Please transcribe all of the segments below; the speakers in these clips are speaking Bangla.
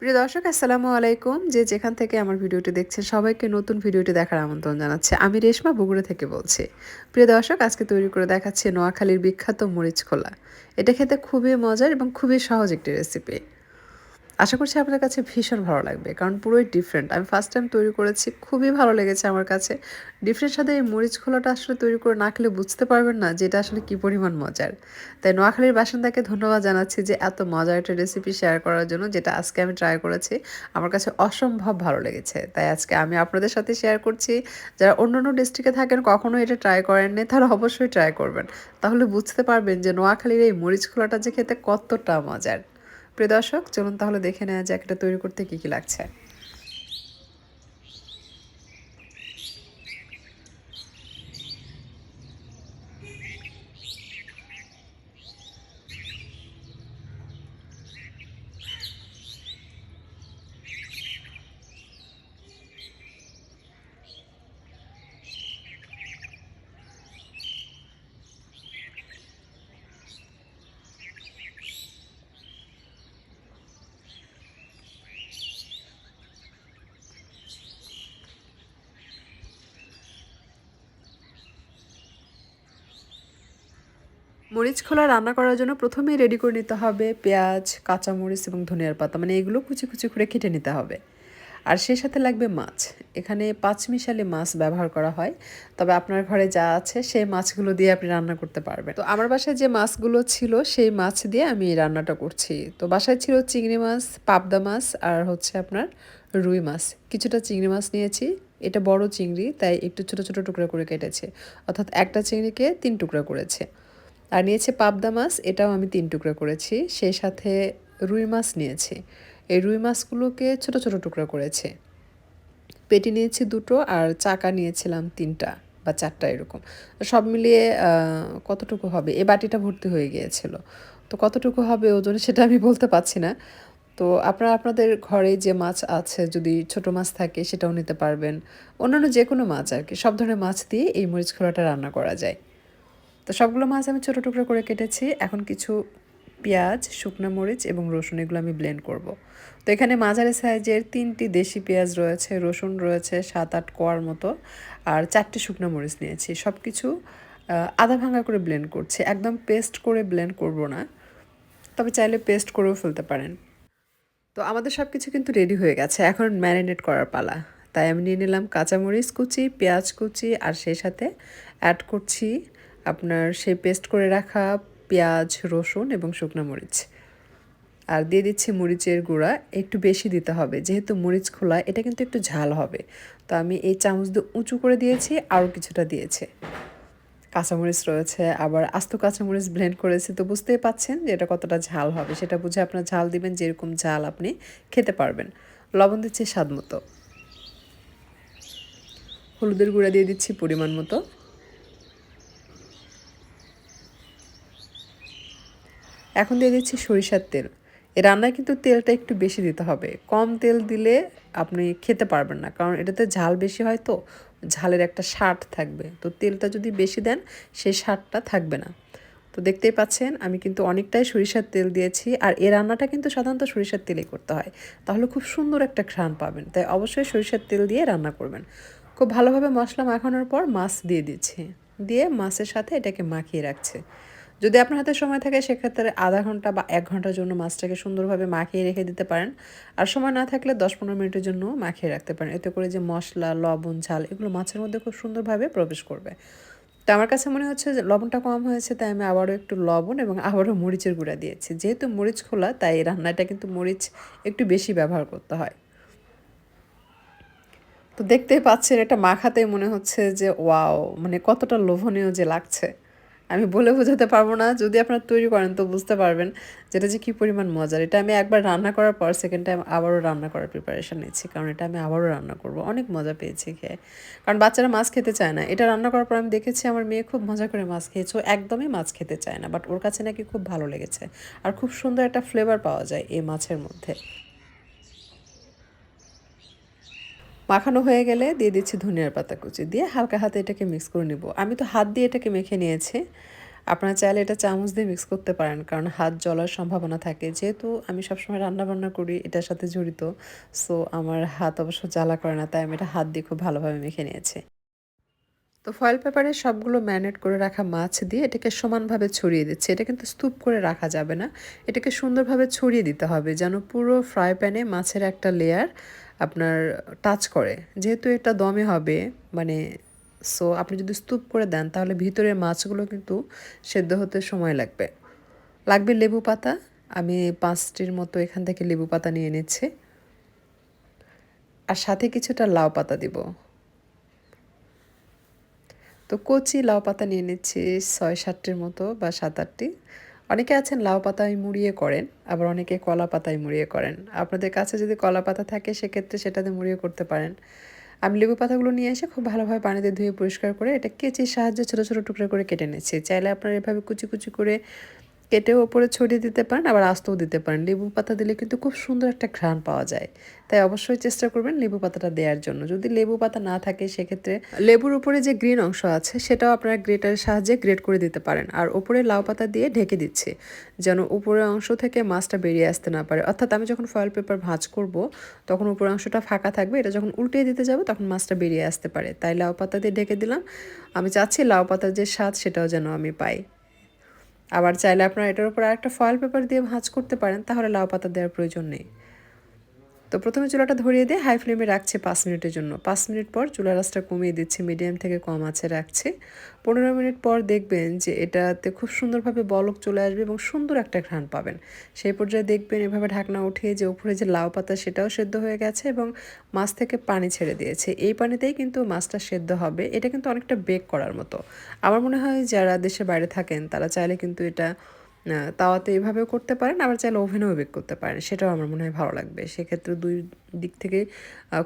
প্রিয় দর্শক, আসসালামু আলাইকুম। যে যেখান থেকে আমার ভিডিওটি দেখছেন, সবাইকে নতুন ভিডিওটি দেখার আমন্ত্রণ জানাচ্ছে। আমি রেশমা বগুড়া থেকে বলছি। প্রিয় দর্শক, আজকে তৈরি করে দেখাচ্ছে নোয়াখালীর বিখ্যাত মরিচ খোলা। এটা খেতে খুবই মজার এবং খুবই সহজ একটি রেসিপি আশা করছি আপনার কাছে ভীষণ ভালো লাগবে, কারণ পুরোই ডিফারেন্ট আমি ফার্স্ট টাইম তৈরি করেছি, খুবই ভালো লেগেছে আমার কাছে। ডিফারেন্ট সাথে এই মরিচ খোলাটা আসলে তৈরি করে না খেলে বুঝতে পারবেন না যে এটা আসলে কী পরিমাণ মজার। তাই নোয়াখালীর বাসিন্দাকে ধন্যবাদ জানাচ্ছি যে এত মজার একটা রেসিপি শেয়ার করার জন্য, যেটা আজকে আমি ট্রাই করেছি। আমার কাছে অসম্ভব ভালো লেগেছে। তাই আজকে আমি আপনাদের সাথে শেয়ার করছি। যারা অন্য অন্য ডিস্ট্রিক্টে থাকেন, কখনো এটা ট্রাই করেননি তারা অবশ্যই ট্রাই করবেন। তাহলে বুঝতে পারবেন যে নোয়াখালীর এই মরিচ খোলাটা যে খেতে কতটা মজার। প্রিয় দর্শক চলুন তাহলে দেখে নেওয়া যাক এটা তৈরি করতে কী কী লাগছে। মরিচ খোলা রান্না করার জন্য প্রথমেই রেডি করে নিতে হবে পেঁয়াজ, কাঁচামরিচ এবং ধনিয়ার পাতা। মানে এগুলো কুচি কুচি করে কেটে নিতে হবে। আর সেই সাথে লাগবে মাছ। এখানে পাঁচমিশালি মাছ ব্যবহার করা হয়। তবে আপনার ঘরে যা আছে সেই মাছগুলো দিয়ে আপনি রান্না করতে পারবেন। তো আমার বাসায় যে মাছগুলো ছিল, সেই মাছ দিয়ে আমি রান্নাটা করছি। তো বাসায় ছিল চিংড়ি মাছ, পাবদা মাছ আর হচ্ছে আপনার রুই মাছ। কিছুটা চিংড়ি মাছ নিয়েছি। এটা বড় চিংড়ি, তাই একটু ছোট ছোট টুকরা করে কেটেছে। অর্থাৎ একটা চিংড়িকে তিন টুকরা করেছে। আর নিয়েছে পাবদা মাছ, এটাও আমি তিন টুকরা করেছি। সেই সাথে রুই মাছ নিয়েছি। এই রুই মাছগুলোকে ছোট ছোট টুকরা করেছে। পেটি নিয়েছি দুটো আর চাকা নিয়েছিলাম তিনটা বা চারটা এরকম। সব মিলিয়ে কতটুকু হবে? এ বাটিটা ভর্তি হয়ে গিয়েছিল। তো কতটুকু হবে ওজন সেটা আমি বলতে পারছি না। তো আপনারা আপনাদের ঘরে যে মাছ আছে, যদি ছোট মাছ থাকে সেটাও নিতে পারবেন। অন্যান্য যে কোনো মাছ আর কি, সব ধরনের মাছ দিয়ে এই মরিচ খোলাটা রান্না করা যায়। তো সবগুলো মাছ আমি ছোটো টুকরো করে কেটেছি। এখন কিছু পেঁয়াজ, শুকনো মরিচ এবং রসুন এগুলো আমি ব্লেন্ড করব। তো এখানে মাঝারি সাইজের তিনটি দেশি পেঁয়াজ রয়েছে, রসুন রয়েছে, সাত আট কোয়ার মতো আর চারটি শুকনো মরিচ নিয়েছি। সব কিছু আধা ভাঙা করে ব্লেন্ড করছি। একদম পেস্ট করে ব্লেন্ড করব না, তবে চাইলে পেস্ট করেও ফেলতে পারেন। তো আমাদের সব কিছু কিন্তু রেডি হয়ে গেছে। এখন ম্যারিনেট করার পালা। তাই আমি নিয়ে নিলাম কাঁচামরিচ কুচি, পেঁয়াজ কুচি আর সেই সাথে অ্যাড করছি আপনার সেই পেস্ট করে রাখা পেঁয়াজ, রসুন এবং শুকনো মরিচ। আর দিয়ে দিচ্ছি মরিচের গুঁড়া, একটু বেশি দিতে হবে। যেহেতু মরিচ খোলা, এটা কিন্তু একটু ঝাল হবে। তো আমি এই চামচ দিয়ে উঁচু করে দিয়েছি, আরও কিছুটা দিয়েছে। কাঁচামরিচ রয়েছে, আবার আস্ত কাঁচামরিচ ব্লেন্ড করেছি। তো বুঝতেই পাচ্ছেন যে এটা কতটা ঝাল হবে। সেটা বুঝে আপনার ঝাল দিবেন, যেরকম ঝাল আপনি খেতে পারবেন। লবণ দিচ্ছি স্বাদ মতো। হলুদের গুঁড়া দিয়ে দিচ্ছি পরিমাণ মতো। এখন দিয়ে দিচ্ছি সরিষার তেল। এ রান্নায় কিন্তু তেলটা একটু বেশি দিতে হবে। কম তেল দিলে আপনি খেতে পারবেন না, কারণ এটাতে ঝাল বেশি হয় তো, ঝালের একটা স্বাদ থাকবে। তো তেলটা যদি বেশি দেন, সেই স্বাদটা থাকবে না। তো দেখতেই পাচ্ছেন, আমি কিন্তু অনেকটাই সরিষার তেল দিয়েছি, আর এ রান্নাটা কিন্তু সাধারণত সরিষার তেলে করতে হয়। তাহলে খুব সুন্দর একটা ঘ্রাণ পাবেন। তাই অবশ্যই সরিষার তেল দিয়ে রান্না করবেন। খুব ভালোভাবে মশলা মাখানোর পর মাছ দিয়ে দিচ্ছি। দিয়ে মাছের সাথে এটাকে মাখিয়ে রাখছে। যদি আপনার হাতে সময় থাকে, সেক্ষেত্রে আধা ঘণ্টা বা এক ঘণ্টার জন্য মাছটাকে সুন্দরভাবে মাখিয়ে রেখে দিতে পারেন। আর সময় না থাকলে দশ পনেরো মিনিটের জন্য মাখিয়ে রাখতে পারেন। এতে করে যে মশলা, লবণ, ঝাল, এগুলো মাছের মধ্যে খুব সুন্দরভাবে প্রবেশ করবে। তো আমার কাছে মনে হচ্ছে যে লবণটা কম হয়েছে, তাই আমি আবারও একটু লবণ এবং আবারও মরিচের গুঁড়া দিয়েছি। যেহেতু মরিচ খোলা, তাই রান্নাটা কিন্তু মরিচ একটু বেশি ব্যবহার করতে হয়। তো দেখতেই পাচ্ছেন, এটা মাখাতে মনে হচ্ছে যে ওয়াও মানে কতটা লোভনীয় যে লাগছে। আমি বলে বোঝাতে পারব না। যদি আপনারা তৈরি করেন, তো বুঝতে পারবেন যেটা যে কী পরিমাণ মজার। এটা আমি একবার রান্না করার পর সেকেন্ড টাইম আবারও রান্না করার প্রিপারেশান নিচ্ছি কারণ এটা আমি আবারও রান্না করব। অনেক মজা পেয়েছি খেয়ে। কারণ বাচ্চারা মাছ খেতে চায় না। এটা রান্না করার পর আমি দেখেছি আমার মেয়ে খুব মজা করে মাছ খেয়েছে। ও একদমই মাছ খেতে চায় না বাট ওর কাছে নাকি খুব ভালো লেগেছে। আর খুব সুন্দর একটা ফ্লেভার পাওয়া যায় এই মাছের মধ্যে। মাখানো হয়ে গেলে দিয়ে দিচ্ছি ধনিয়ার পাতা কুচি দিয়ে হালকা হাতে এটাকে মিক্স করে নিব। আমি তো হাত দিয়ে এটাকে মেখে নিয়েছি। আপনারা চাইলে এটা চামচ দিয়ে মিক্স করতে পারেন, কারণ হাত জ্বলার সম্ভাবনা থাকে। যেহেতু আমি সবসময় রান্না বান্না করি, এটার সাথে জড়িত সো আমার হাত অবশ্য জ্বালা করে না, তাই আমি এটা হাত দিয়ে খুব ভালোভাবে মেখে নিয়েছি। তো ফয়েল পেপারে সবগুলো ম্যারিনেট করে রাখা মাছ দিয়ে এটাকে সমানভাবে ছড়িয়ে দিচ্ছে। এটা কিন্তু স্তূপ করে রাখা যাবে না। এটাকে সুন্দরভাবে ছড়িয়ে দিতে হবে, যেন পুরো ফ্রাই প্যানে মাছের একটা লেয়ার আপনার টাচ করে। যেহেতু এটা দমে হবে মানে সো আপনি যদি স্তূপ করে দেন, তাহলে ভিতরের মাছগুলো কিন্তু সেদ্ধ হতে সময় লাগবে। লাগবে লেবু পাতা। আমি পাঁচটির মতো এখান থেকে লেবু পাতা নিয়ে নিচ্ছি। আর সাথে কিছুটা লাউ পাতা দিব। তো কচি লাউ পাতা নিয়ে নিচ্ছি ছয় সাতটির মতো বা সাত আটটি। অনেকে আছেন লাউ পাতায় মুড়িয়ে করেন, আবার অনেকে কলা পাতায় মুড়িয়ে করেন। আপনাদের কাছে যদি কলা পাতা থাকে, সেক্ষেত্রে সেটাতে মুড়িয়ে করতে পারেন। আমি লেবু পাতাগুলো নিয়ে এসে খুব ভালোভাবে পানিতে ধুয়ে পরিষ্কার করে, এটা কেচির সাহায্যে ছোটো ছোটো টুকরো করে কেটে নিচ্ছি। চাইলে আপনারা এভাবে কুচি কুচি করে কেটে ওপরে ছড়িয়ে দিতে পারেন, আবার আস্তও দিতে পারেন। লেবু পাতা দিলে কিন্তু খুব সুন্দর একটা ঘ্রাণ পাওয়া যায়। তাই অবশ্যই চেষ্টা করবেন লেবু পাতাটা দেওয়ার জন্য। যদি লেবু পাতা না থাকে, সেক্ষেত্রে লেবুর উপরে যে গ্রিন অংশ আছে, সেটাও আপনারা গ্রেটারের সাহায্যে গ্রেট করে দিতে পারেন। আর উপরে লাউ পাতা দিয়ে ঢেকে দিচ্ছে, যেন উপরের অংশ থেকে মাছটা বেরিয়ে আসতে না পারে। অর্থাৎ আমি যখন ফয়েল পেপার ভাঁজ করব, তখন উপরের অংশটা ফাঁকা থাকবে, এটা যখন উল্টে দিতে যাব, তখন মাছটা বেরিয়ে আসতে পারে। তাই লাউ পাতা দিয়ে ঢেকে দিলাম। আমি চাচ্ছি লাউ পাতার যে স্বাদ, সেটাও যেন আমি পাই। আবার চাইলে আপনারা এটার উপর আরেকটা ফয়েল পেপার দিয়ে ভাঁজ করতে পারেন, তাহলে লাউ পাতা দেওয়ার প্রয়োজন নেই। তো প্রথমে চুলাটা ধরিয়ে দিয়ে হাই ফ্লেমে রাখছে পাঁচ মিনিটের জন্য। পাঁচ মিনিট পর চুলা রাসটা কমিয়ে দিচ্ছি মিডিয়াম থেকে কম আছে রাখছে। পনেরো মিনিট পর দেখবেন যে এটাতে খুব সুন্দরভাবে বলক চলে আসবে এবং সুন্দর একটা ঘ্রাণ পাবেন। সেই পর্যায়ে দেখবেন এভাবে ঢাকনা উঠিয়ে যে উপরে যে লাউ পাতা সেটাও সেদ্ধ হয়ে গেছে এবং মাছ থেকে পানি ছেড়ে দিয়েছে। এই পানিতেই কিন্তু মাছটা সেদ্ধ হবে। এটা কিন্তু অনেকটা বেক করার মতো। আমার মনে হয় যারা দেশের বাইরে থাকেন তারা চাইলে কিন্তু এটা তাওয়াতে এইভাবেও করতে পারেন, আবার চাইলে ওভেনেও বেক করতে পারেন। সেটাও আমার মনে হয় ভালো লাগবে। সেক্ষেত্রে দুই দিক থেকে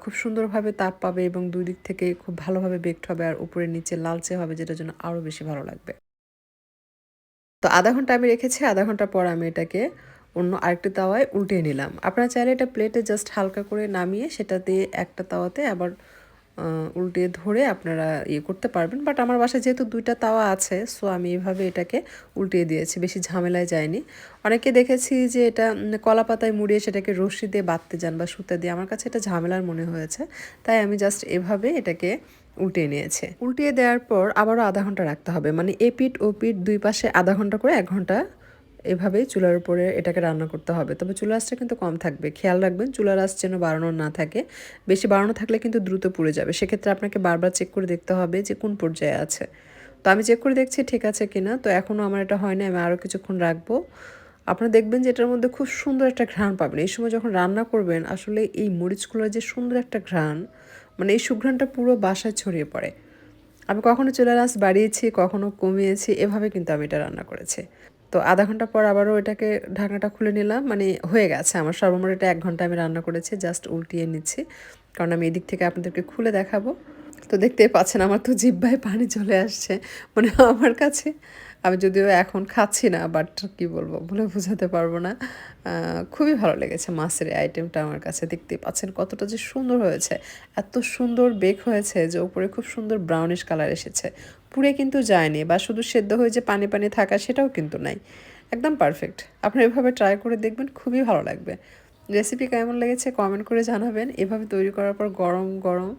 খুব সুন্দরভাবে তাপ পাবে এবং দুই দিক থেকে খুব ভালোভাবে বেকড হবে আর উপরে নিচে লালচে হবে, যেটার জন্য আরও বেশি ভালো লাগবে। তো আধা ঘণ্টা আমি রেখেছি, আধা ঘণ্টা পর আমি এটাকে অন্য আরেকটি তাওয়ায় উল্টিয়ে নিলাম। আপনারা চাইলে এটা প্লেটে জাস্ট হালকা করে নামিয়ে সেটা দিয়ে একটা তাওয়াতে আবার উল্টে ধরে আপনারা ইয়ে করতে পারবেন। বাট আমার বাসায় যেহেতু দুইটা তাওয়া আছে সো আমি এভাবে এটাকে উল্টিয়ে দিয়েছি, বেশি ঝামেলায় যায়নি। অনেকে দেখেছি যে এটা কলা পাতায় মুড়িয়ে সেটাকে রশি দিয়ে বাঁধতে যান বা সুতে দিয়ে। আমার কাছে এটা ঝামেলার মনে হয়েছে, তাই আমি জাস্ট এভাবে এটাকে উল্টিয়ে নিয়েছে। উল্টিয়ে দেওয়ার পর আবারও আধা ঘণ্টা রাখতে হবে। মানে এ পিঠ ও পিঠ দুই পাশে আধা ঘণ্টা করে এক ঘণ্টা এভাবেই চুলার উপরে এটাকে রান্না করতে হবে। তবে চুলা আঁচটা কিন্তু কম থাকবে। খেয়াল রাখবেন, চুলার আঁচ যেন বাড়ানো না থাকে। বেশি বাড়ানো থাকলে কিন্তু দ্রুত পুড়ে যাবে। সেক্ষেত্রে আপনাকে বারবার চেক করে দেখতে হবে যে কোন পর্যায়ে আছে। তো আমি চেক করে দেখছি ঠিক আছে কিনা। তো এখনও আমার এটা হয় না আমি আরও কিছুক্ষণ রাখব। আপনারা দেখবেন যে এটার মধ্যে খুব সুন্দর একটা ঘ্রাণ পাবেন। এই সময় যখন রান্না করবেন, আসলে এই মরিচগুলোর যে সুন্দর একটা ঘ্রাণ মানে এই সুঘ্রাণটা পুরো বাসায় ছড়িয়ে পড়ে। আমি কখনো চুলার আঁচ বাড়িয়েছি, কখনো কমিয়েছি, এভাবে কিন্তু আমি এটা রান্না করেছি। তো আধা ঘণ্টা পর আবারও এটাকে ঢাকনাটা খুলে নিলাম। মানে হয়ে গেছে আমার সর্বমোট এটা এক ঘণ্টা আমি রান্না করেছি জাস্ট উল্টিয়ে নিচ্ছি। কারণ আমি এদিক থেকে আপনাদেরকে খুলে দেখাবো। তো দেখতেই পাচ্ছেন আমার তো জিব্বায় পানি চলে আসছে। মানে আমার কাছে, আমি যদিও এখন খাচ্ছি না বাট কি বলব বলে বোঝাতে পারব না। খুবই ভালো লেগেছে মাছের আইটেমটা আমার কাছে। দেখতে পাচ্ছেন কতটা যে সুন্দর হয়েছে। এত সুন্দর বেক হয়েছে যে উপরে খুব সুন্দর ব্রাউনিশ কালার এসেছে। পুড়ে কিন্তু যায়নি বা শুধু সেদ্ধ হয়ে যে পানি পানি থাকা সেটাও কিন্তু নাই। একদম পারফেক্ট আপনি এভাবে ট্রাই করে দেখবেন, খুবই ভালো লাগবে। রেসিপি কেমন লেগেছে কমেন্ট করে জানাবেন। এভাবে তৈরি করার পর গরম গরম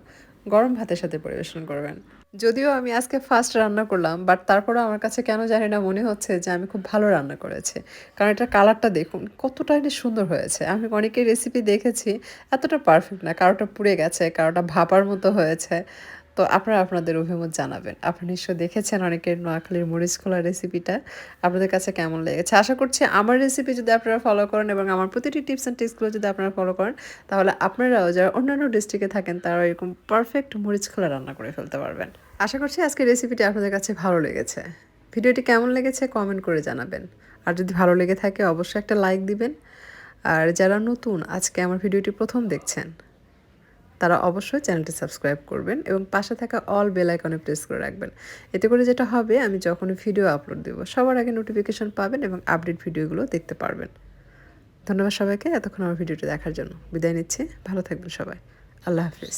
গরম ভাতের সাথে পরিবেশন করবেন। যদিও আমি আজকে ফার্স্ট রান্না করলাম বাট তারপরে আমার কাছে কেন জানি না মনে হচ্ছে যে আমি খুব ভালো রান্না করেছি। কারণ এটার কালারটা দেখুন কতটা এটা সুন্দর হয়েছে। আমি অনেকের রেসিপি দেখেছি, এতটা পারফেক্ট না। কারোটা পুড়ে গেছে, কারোটা ভাপার মতো হয়েছে। তো আপনারা আপনাদের অভিমত জানাবেন। আপনারা নিশ্চয় দেখেছেন অনেকের নোয়াখালীর মরিচ খোলা রেসিপিটা আপনাদের কাছে কেমন লেগেছে? আশা করছি আমার রেসিপি যদি আপনারা ফলো করেন এবং আমার প্রতিটি টিপস অ্যান্ড টিপসগুলো যদি আপনারা ফলো করেন, তাহলে আপনারাও যারা অন্যান্য ডিস্ট্রিক্টে থাকেন তারা এরকম পারফেক্ট মরিচ খোলা রান্না করে ফেলতে পারবেন। আশা করছি আজকের রেসিপিটি আপনাদের কাছে ভালো লেগেছে। ভিডিওটি কেমন লেগেছে কমেন্ট করে জানাবেন। আর যদি ভালো লেগে থাকে, অবশ্যই একটা লাইক দিবেন। আর যারা নতুন, আজকে আমার ভিডিওটি প্রথম দেখছেন তারা অবশ্যই চ্যানেলটি সাবস্ক্রাইব করবেন এবং পাশে থাকা অল বেল আইকনে প্রেস করে রাখবেন। এতে করে যেটা হবে, আমি যখন ভিডিও আপলোড দেব, সবার আগে নোটিফিকেশান পাবেন এবং আপডেট ভিডিওগুলো দেখতে পারবেন। ধন্যবাদ সবাইকে, এতক্ষণ আমার ভিডিওটি দেখার জন্য। বিদায় নিচ্ছি। ভালো থাকবেন সবাই। আল্লাহ হাফিজ।